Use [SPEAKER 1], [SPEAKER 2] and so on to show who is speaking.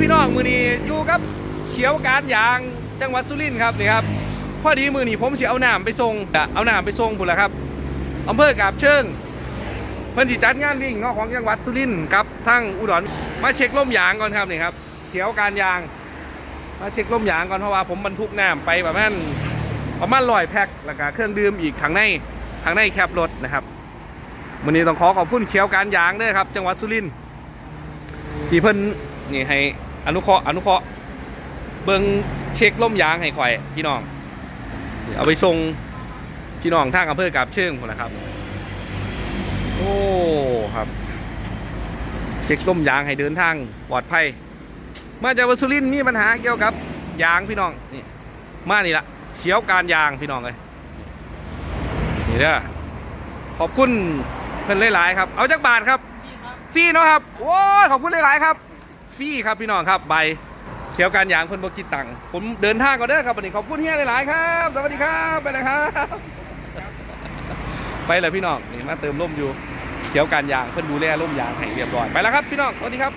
[SPEAKER 1] พี่น้องมือนี้อยู่กับเขียวการยางจังหวัดสุรินทร์ครับนี่ครับพอดีมือนี้ผมสิเอาน้ำไปส่งจะเอาน้ำไปส่งพุ่นละครับอำเภอกาบเชิงเพิ่นสิจัดงานวิ่งนาะของจังหวัดสุรินทร์กับทั้งอุดรมาเช็คล่มยางก่อนครับนี่ครับเขียวการยาง มาเช็คล่มยางก่อนเพราะว่าผมบรรทุกน้ำไปประมาณประมาณร้อยแพ็คแล้วก็เครื่องดื่มอีกข้างในข้างในแคบรถนะครับวันนี้ต้องขอขอบคุณเขียวการยางด้วยครับ จังหวัดสุรินทร์ที่เพิ่นนี่ให้ อนุเคราะห์อนุเคราะห์เบิ่งเช็คล่มยางให้ข่อยพี่น้อง เอาไปส่งพี่น้องทางอำเภอกาบเชิงพุ่นนะครับ โอ้ครับ เช็คล่มยางให้เดินทางปลอดภัย มาจากวัดสุรินทร์มีปัญหาเกี่ยวกับ ยางพี่น้องนี่มานี่ละเขียวการยางพี่น้องเลยนี่เด้อขอบคุณเพิ่นหลายๆครับ เอาจักบาทครับฟรีเนาะครับโอ้ขอบคุณหลายๆครับ ฟรีครับพี่น้องครับใบเขียวการยางเพิ่นบ่คิดตังค์ผมเดินทางก่อนเด้อครับวันนี้ขอบคุณเฮียหลายๆครับ สวัสดีครับไปเลยครับ ไปเลยพี่น้องนี่มาเติมร่มอยู่เขียวการยางเพิ่นดูแลร่มยางให้เรียบร้อยไปแล้วครับพี่น้องสวัสดีครับ